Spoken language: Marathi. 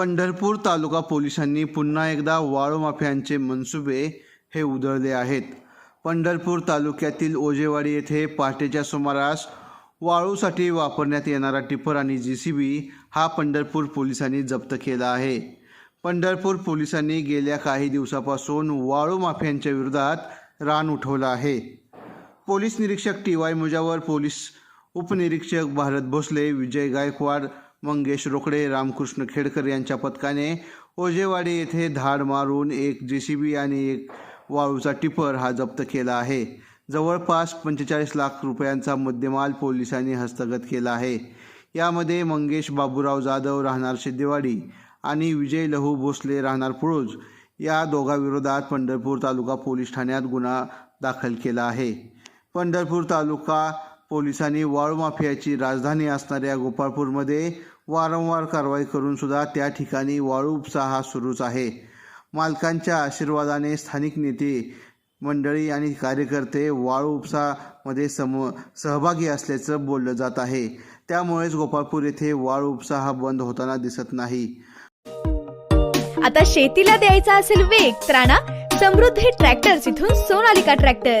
पंढरपूर तालुका पोलिसांनी पुन्हा एकदा वाळू माफियांचे मनसुबे हे उधळले आहेत. पंढरपूर तालुक्यातील ओजेवाडी येथे पहाटेच्या सुमारास वाळूसाठी वापरण्यात येणारा टिपर आणि जी सी बी हा पंढरपूर पोलिसांनी जप्त केला आहे. पंढरपूर पोलिसांनी गेल्या काही दिवसापासून वाळू माफियांच्या विरोधात रान उठवलं आहे. पोलीस निरीक्षक टी वाय मुजावर पोलीस उपनिरीक्षक भारत भोसले विजय गायकवाड मंगेश रोकडे रामकृष्ण खेडकर यांच्या पथकाने ओजेवाडी येथे धाड मारून एक जे सी बी आणि एक वाळूचा टिपर हा जप्त केला आहे. जवळपास पंचेचाळीस लाख रुपयांचा मुद्देमाल पोलिसांनी हस्तगत केला आहे. यामध्ये मंगेश बाबूराव जाधव राहणार सिद्धेवाडी आणि विजय लहू भोसले राहणार पुळूज या दोघांविरोधात पंढरपूर तालुका पोलीस ठाण्यात गुन्हा दाखल केला आहे. पंढरपूर तालुका पोलिसांनी वाळू माफियाची राजधानी असणाऱ्या गोपाळपूरमध्ये वारंवार कारवाई करून सुद्धा त्या ठिकाणी वाळू उपसा हा सुरूच आहे. मालकांच्या आशीर्वादाने स्थानिक नेते मंडळी आणि कार्यकर्ते वाळू उपसामध्ये सम सहभागी असल्याचं बोललं जात आहे. त्यामुळेच गोपाळपूर येथे वाळू उपसा हा बंद होताना दिसत नाही. आता शेतीला द्यायचा असेल वेग तर समृद्धी ट्रॅक्टर्स इथून सोनालिका ट्रॅक्टर.